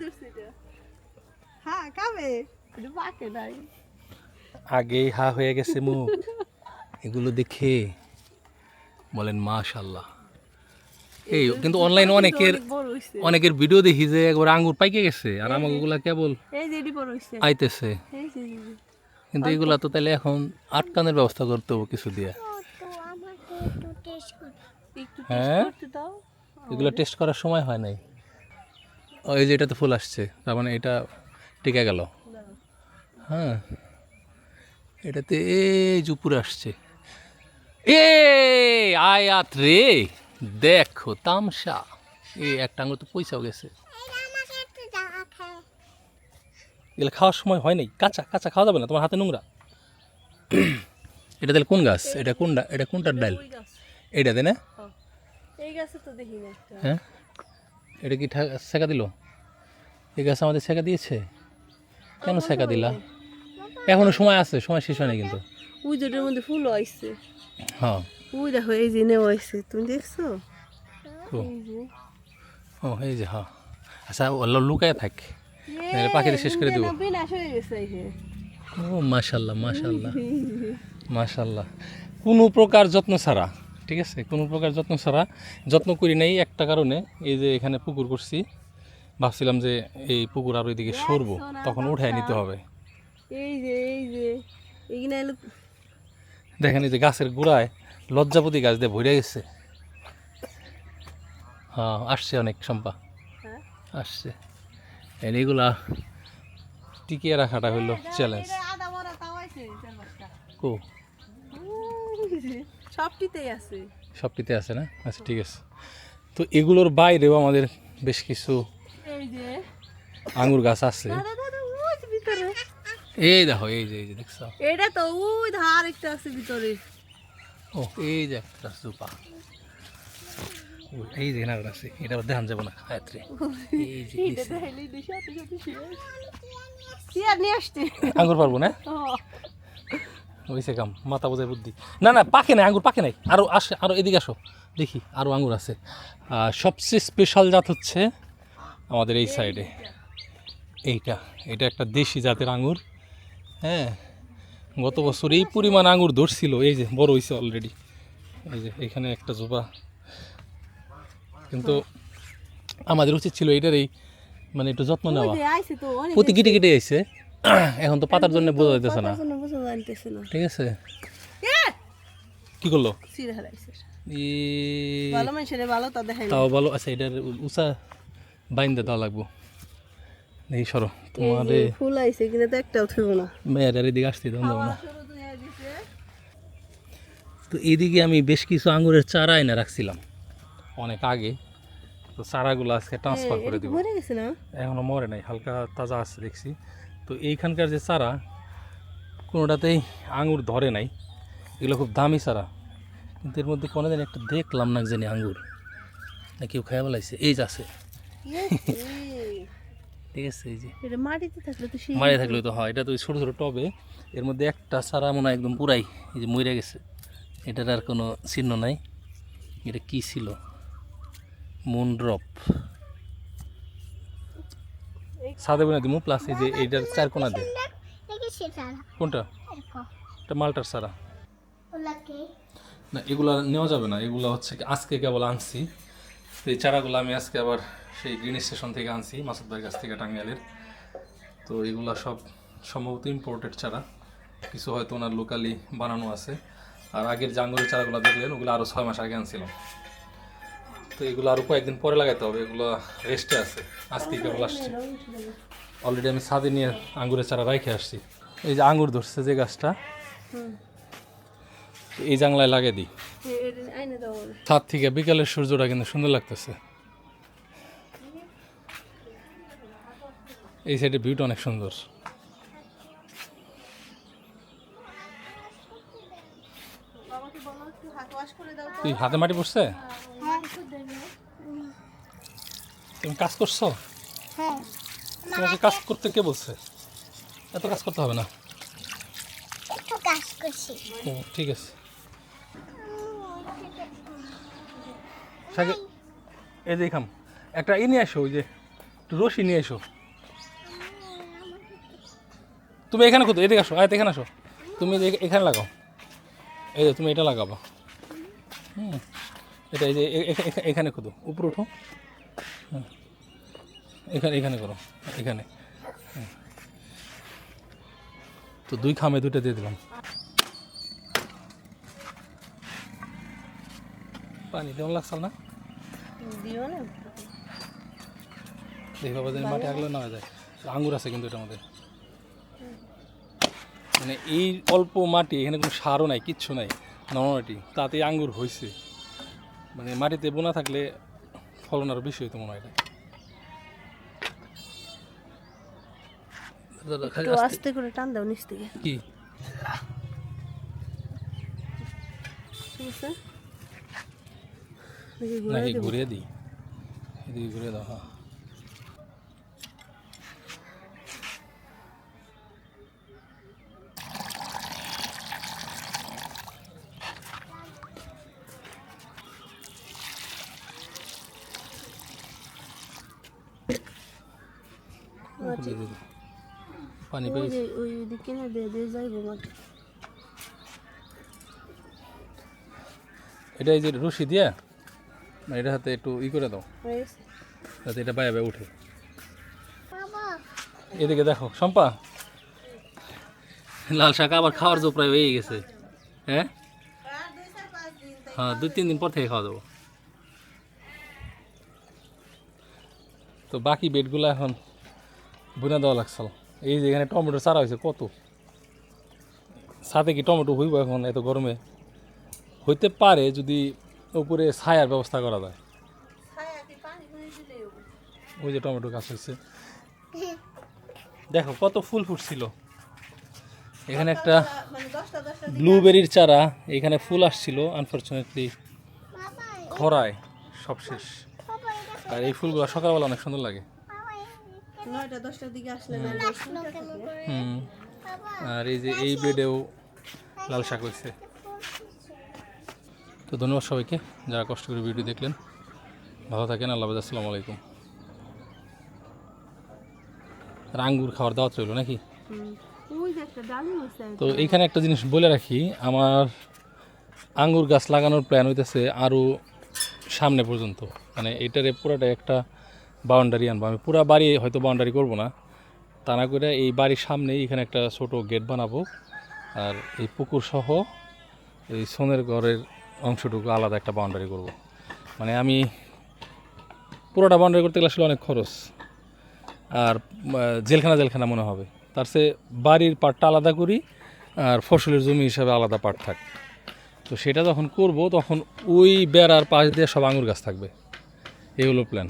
ধরছে এটা হ্যাঁ খাবে এটা পাকে নাই। আগেই হা হয়ে গেছে মুখ এগুলো দেখে বলেন মাশাল্লাহ এই কিন্তু অনলাইনে অনেকের অনেকের ভিডিও দেখি যে একবার আঙ্গুর পাইকে গেছে আর আমাকে ওগুলা কেবল এই যে এটি বড় হইছে। আইতেছে। কিন্তু এগুলা তো তাহলে এখন আটকানোর ব্যবস্থা করতে হবে কিছু দিয়ে। হ্যাঁ? টেস্ট এগুলো টেস্ট করার সময় হয় নাই। ও এই যে এটাতে ফুল আসছে তার মানে এটা টিকে গেল। হ্যাঁ এটাতে এই যে উপরে আসছে। এ আয়াত রে দেখো তামসা। এই একটা আঙুর তো পয়সাও গেছে। এগুলো খাওয়ার সময় হয় নাই। কাঁচা কাঁচা খাওয়া যাবে না তোমার হাতে নোংরা। এটা তাহলে কোন গাছ? এটা কোনটা? এটা কোনটার ডাল? ওই এটা তাই না? হ্যাঁ। এই গাছে তো দেখি না হ্যাঁ? এটা কি ছেঁকা দিল? এই গাছ আমাদের ছেঁকা দিয়েছে? কেন ছেঁকা দিলা? এখনও সময় আছে সময় শেষ হয় না কিন্তু। ওই দুটোর মধ্যে ফুল আইছে। হ্যাঁ। ওই দেখো এই যে নেওয়া আইছে। তুমি দেখছ? ও এই যে হ্যাঁ। আচ্ছা ওগুলো লুকায় থাক। নাহলে শেষ করে দেবো। ও মাশাল্লাহ মাশাল্লাহ মাশাল্লাহ। কোনো প্রকার যত্ন ছাড়া। ঠিক আছে? কোনো প্রকার যত্ন ছাড়া যত্ন করি নাই একটা কারণে এই যে এখানে পুকুর করছি ভাবছিলাম যে এই পুকুর আর ওইদিকে সরবো তখন উঠায় নিতে হবে। এই যে এই যে দেখেন এই যে গাছের গোড়ায় লজ্জাপতি গাছ দিয়ে ভরে গেছে। হ্যাঁ আসছে অনেক সম্পা হ্যাঁ? আসছে। এগুলা টিকিয়ে রাখাটা হলো চ্যালেঞ্জ কো? সবটিতেই আছে। সবটিতে আছে না? আচ্ছা ঠিক আছে। তো এগুলোর বাইরেও আমাদের বেশ কিছু এই যে। আঙ্গুর গাছ আছে। এই দেখো এই যে এই যে দেখছ? এটা তো ওই ধার একটা আছে ভিতরে। ও এই যে একটা সুপা। এই যে এনার আছে এটা দেখান যাব না হায়াত্রে এই যে আঙ্গুর পারব না? হয়েছে কাম মাথা বোঝায় বুদ্ধি। না না পাকে নাই আঙ্গুর পাকে নাই। আরও আসে আরও এদিকে আসো দেখি আরও আঙ্গুর আছে। আর সবচেয়ে স্পেশাল জাত হচ্ছে আমাদের এই সাইডে এইটা এটা একটা দেশি জাতের আঙ্গুর। হ্যাঁ গত বছর এই পরিমাণ আঙ্গুর ধরছিল এই যে বড় হয়েছে অলরেডি এই যে এখানে একটা জোপা। কিন্তু আমাদের উচিত ছিল এটার এই মানে একটু যত্ন নেওয়া। প্রতি কেটে কেটে আইছে। এখন তো পাতার জন্য বোঝা যাইতেছে না। ঠিক আছে? কি করল? চিড়ে হারাইছে। ভালো মানুষের ভালো তা দেখাই। তাও ভালো। আচ্ছা এটার উষা বাইন্দা দেওয়া লাগবো। দেখি সরো তোমার ফুল আইছে কিনা তো একটাও থাকব না। এদিকে আসতে যাব না। তো এদিকে আমি বেশ কিছু আঙ্গুরের চারা এনে রাখছিলাম অনেক আগে। তো চারাগুলো আজকে ট্রান্সফার করে দিব। মরে গেছে না? এখনও মরে নাই হালকা তাজা আছে দেখছি। তো এইখানকার যে চারা কোনোটাতেই আঙুর ধরে নাই। এগুলো খুব দামি চারা। কিন্তু এর মধ্যে কোনো দিন একটা দেখলাম না জানি আঙ্গুর। না কেউ খাইয়া বলাইছে এই যে আছে। ঠিক আছে এই যে। মাটিতে থাকলে তো তো হয় এটা তো ছোটো ছোটো টবে। এর মধ্যে একটা চারা মনে হয় একদম পুরাই এই যে মরে গেছে। এটার আর কোনো চিহ্ন নাই। এটা কি ছিল? মুন ড্রপ সাদে বনে দিমু প্লাস এই যে এইটার চার কোনা দে কোনটা? এটা মালটার সারা না, এগুলা নেওয়া যাবে না, এগুলো হচ্ছে আজকে কেবল আনছি। তো এই চারাগুলো আমি আজকে আবার সেই গ্রিন স্টেশন থেকে আনছি, মাসুদ ভাইয়ের কাছ থেকে টাঙ্গাইলের। তো এগুলা সব সম্ভবত ইম্পোর্টেড চারা। কিছু হয়তো ওনার লোকালি বানানো আছে। আর আগের জাঙ্গলের চারাগুলো দেখলেন, ওগুলো আরও ছয় মাস আগে আনছিলাম। তো এগুলো আরও কয়েকদিন পরে লাগাইতে হবে এগুলো রেস্টে আছে। আজকে কেবল আসছে। অলরেডি আমি ছাদে নিয়ে আঙ্গুরের চারা রাইখে আসছি। এই যে আঙ্গুর ধরছে যে গাছটা এই জাংলায় লাগিয়ে দিই। ছাদ থেকে বিকালের সূর্যটা কিন্তু সুন্দর লাগতেছে। এই সাইডে ভিউটা অনেক সুন্দর বাবাকে বলো একটু হাত ওয়াশ করে দাও তুই হাতে মাটি পড়ছে তুমি কাজ করছ? তোমাকে কাজ করতে কে বলছে? এত কাজ করতে হবে না। ঠিক আছে। এই যে খাম একটা ই নিয়ে আসো, ওই যে রশি নিয়ে এসো তুমি এখানে খুঁতো এদিকে আসো, আয়, এখানে আসো। তুমি এখানে লাগাও। এই যে, তুমি এটা লাগাবা। হুম এটা এই যে এখানে খুঁতো উপরে উঠো। হুম। এখানে এখানে করো এখানে। তো দুই খামে দুইটা দিয়ে দিলাম। পানি কেমন লাগছে না? দিও না। দেখি বাবা জানি মাটি আগলে না যায়। আঙ্গুর আছে কিন্তু এটার মধ্যে। মানে এই অল্প মাটি এখানে কোনো সারও নাই কিচ্ছু নাই। নরম মাটি তাতে আঙ্গুর হয়েছে মানে মাটিতে বোনা থাকলে ফলন আরও বেশি হইতো মনে হয়। আস্তে- করে টান দাও নিচ থেকে। কি। ঘুরিয়ে দিই? ঘুরিয়ে দাও হ্যাঁ। পানি ওই পেয়েছি। ওই দিকে না দিয়ে দিয়ে যাইবো মাটি এটা এই যে রশি দিয়ে? না এটা হাতে একটু ই করে দাও। যাতে এটা বাইরে উঠে। এদিকে দেখো শম্পা। লাল শাক আবার খাওয়ার জো প্রায় হয়ে গেছে। হ্যাঁ? হ্যাঁ দুই তিন দিন পর থেকে খাওয়া দেবো। তো বাকি বেডগুলো এখন বুনা দেওয়া লাগছিল। এই যে এখানে টমেটো চারা হয়েছে, কত? সাথে কি টমেটো হইব এখন এত গরমে? হইতে পারে যদি উপরে ছায়ার ব্যবস্থা করা যায়। ওই যে টমেটো গাছ হয়েছে। দেখো কত ফুল ফুটছিল। এখানে একটা ব্লুবেরির চারা, এখানে ফুল আসছিল আনফর্চুনেটলি খরায় সব শেষ আর এই ফুলগুলো সকালবেলা অনেক সুন্দর লাগে। নয়টা দশটার দিকে আসলে না ফুলটা থাকে। হুম। আর এই যে এই বেডেও লাল শাক হয়েছে। তো ধন্যবাদ সবাইকে যারা কষ্ট করে ভিডিও দেখলেন। ভালো থাকেন আল্লাহ আসসালামু আলাইকুম। আর আঙ্গুর খাওয়ার দাওয়াত রইল নাকি? তো এইখানে একটা জিনিস বলে রাখি আমার আঙ্গুর গাছ লাগানোর প্ল্যান হইতেছে আরও সামনে পর্যন্ত। মানে এটারে পুরাটা একটা বাউন্ডারি আনব। আমি পুরা বাড়ি হয়তো বাউন্ডারি করব না। তা না করে এই বাড়ির সামনেই এখানে একটা ছোট গেট বানাবো। আর এই পুকুর সহ এই সোনের ঘরের অংশটুকু আলাদা একটা বাউন্ডারি করব। মানে আমি পুরোটা বাউন্ডারি করতে গেলে আসলে অনেক খরচ। আর জেলখানা জেলখানা মনে হবে। তার সে বাড়ির পাটটা আলাদা করি, আর ফসলের জমি হিসাবে আলাদা পাট থাক। তো সেটা যখন করব, তখন ওই বেড়ার পাশ দিয়ে সব আঙুর গাছ থাকবে। এই হলো প্ল্যান